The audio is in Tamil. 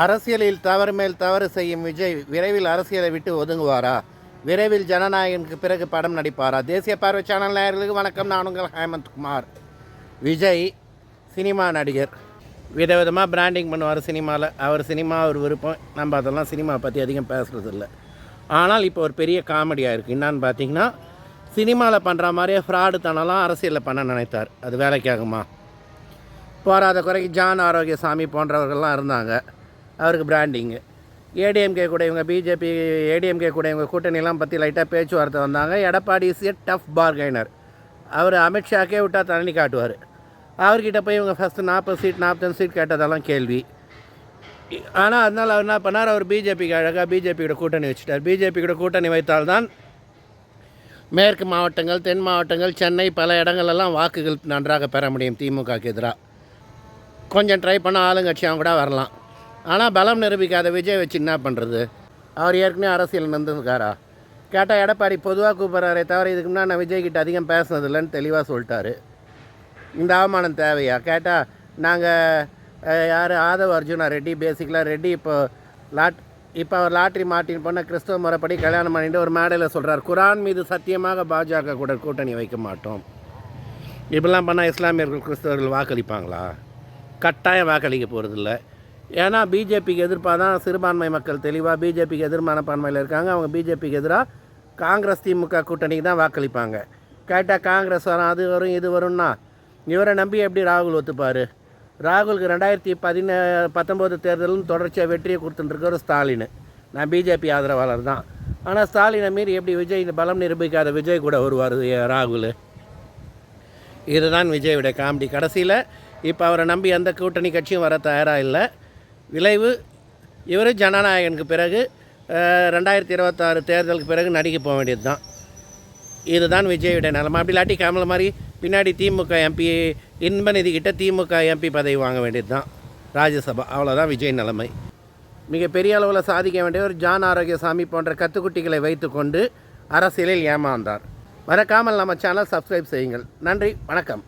அரசியலில் தவறு மேல் தவறு செய்யும் விஜய் விரைவில் அரசியலை விட்டு ஒதுங்குவாரா? விரைவில் ஜனநாயகனுக்கு பிறகு படம் நடிப்பாரா? தேசிய பார்வை சேனல் நேயர்களுக்கு வணக்கம். நான் உங்கள் ஹேமந்த்குமார் விஜய் சினிமா நடிகர். விதவிதமாக பிராண்டிங் பண்ணுவார் சினிமாவில் அவர் சினிமா ஒரு விருப்பம். நம்ம அதெல்லாம் சினிமா பற்றி அதிகம் பேசுகிறது இல்லை ஆனால் இப்போ ஒரு பெரிய காமெடியாக இருக்குது என்னான்னு பார்த்தீங்கன்னா சினிமாவில் பண்ணுற மாதிரியே ஃப்ராடு தனம்லாம் அரசியலில் பண்ண நினைத்தார். அது வேலைக்காகுமா? போராத குறைக்கு ஜான் ஆரோக்கியசாமி போன்றவர்கள்லாம் இருந்தாங்க. அவருக்கு பிராண்டிங்கு ஏடிஎம்கே கூட இவங்க பிஜேபி ஏடிஎம்கே கூட இவங்க கூட்டணியெல்லாம் பற்றி லைட்டாக பேச்சுவார்த்தை வந்தாங்க. Edappadi is a tough bargainer அவர் அமித்ஷாக்கே விட்டால் தண்ணி காட்டுவார். அவர்கிட்ட போய் இவங்க ஃபஸ்ட்டு நாற்பது சீட் நாற்பத்தஞ்சு சீட் கேட்டதெல்லாம் கேள்வி. ஆனால் அதனால் அவர் என்ன பண்ணார்? அவர் பிஜேபிக்கு அழகாக பிஜேபியோட கூட்டணி வச்சுட்டார். பிஜேபியோட கூட்டணி வைத்தால்தான் மேற்கு மாவட்டங்கள் தென் மாவட்டங்கள் சென்னை பல இடங்கள்லாம் வாக்குகள் நன்றாக பெற முடியும். திமுகக்கு எதிராக கொஞ்சம் ட்ரை பண்ண ஆளுங்கட்சியாக கூட வரலாம். ஆனால் பலம் நிரூபிக்காத விஜய் வச்சு என்ன பண்ணுறது அவர் ஏற்கனவே அரசியல் நின்றுருக்காரா கேட்டால் எடப்பாடி பொதுவாக கூப்பிட்றாரே தவிர இதுக்கு முன்னாடி நான் விஜய்கிட்ட அதிகம் பேசுனதில்லைன்னு தெளிவாக சொல்லிட்டாரு. இந்த அவமானம் தேவையா? கேட்டால் நாங்கள் யார்? ஆதவ் அர்ஜுனா ரெட்டி பேசிக்கலாக ரெட்டி இப்போ லாட் இப்போ அவர் லாட்ரி மாட்டின் பண்ண கிறிஸ்தவ முறைப்படி கல்யாணம் பண்ணிட்டு ஒரு மேடையில் சொல்கிறார் குரான் மீது சத்தியமாக பாஜக கூட கூட்டணி வைக்க மாட்டோம். இப்படிலாம் பண்ணால் இஸ்லாமியர்கள் கிறிஸ்தவர்கள் வாக்களிப்பாங்களா? கட்டாயம் வாக்களிக்க போகிறதில்ல ஏன்னா பிஜேபிக்கு எதிர்ப்பாக தான் சிறுபான்மை மக்கள் தெளிவாக பிஜேபிக்கு எதிர்மான பான்மையில் இருக்காங்க. அவங்க பிஜேபிக்கு எதிராக காங்கிரஸ் திமுக கூட்டணிக்கு தான் வாக்களிப்பாங்க. கேட்டால் காங்கிரஸ் வரும் அது வரும் இது வரும்னா இவரை நம்பி எப்படி ராகுல் ஒத்துப்பார்? ராகுலுக்கு ரெண்டாயிரத்தி பதினே பத்தொம்போது தேர்தலும் தொடர்ச்சியாக வெற்றியை கொடுத்துட்டுருக்கிற ஸ்டாலின். நான் பிஜேபி ஆதரவாளர் தான். ஆனால் ஸ்டாலினை மீறி எப்படி விஜய் இந்த பலம் நிரூபிக்காத விஜய் கூட வருவார் ராகுல்? இதுதான் விஜயோட காமெடி. கடைசியில் இப்போ அவரை நம்பி எந்த கூட்டணி கட்சியும் வர தயாராக இல்லை. விளைவு. இவர் ஜனநாயகனுக்கு பிறகு ரெண்டாயிரத்தி இருபத்தாறு தேர்தலுக்கு பிறகு நடிக்க போக வேண்டியது தான் இதுதான் விஜயுடைய நிலைமை. அப்படி இல்லாட்டி கமல மாதிரி பின்னாடி திமுக எம்பி இன்பநிதிக்கிட்ட திமுக எம்பி பதவி வாங்க வேண்டியது தான் ராஜ்யசபா. அவ்வளோதான் விஜய் நிலைமை. மிகப்பெரிய அளவில் சாதிக்க வேண்டியவர் ஜான் ஆரோக்கியசாமி போன்ற கத்துக்குட்டிகளை வைத்துக்கொண்டு அரசியலில் ஏமாந்தார். மறக்காமல் நம்ம சேனல் சப்ஸ்கிரைப் செய்யுங்கள். நன்றி வணக்கம்.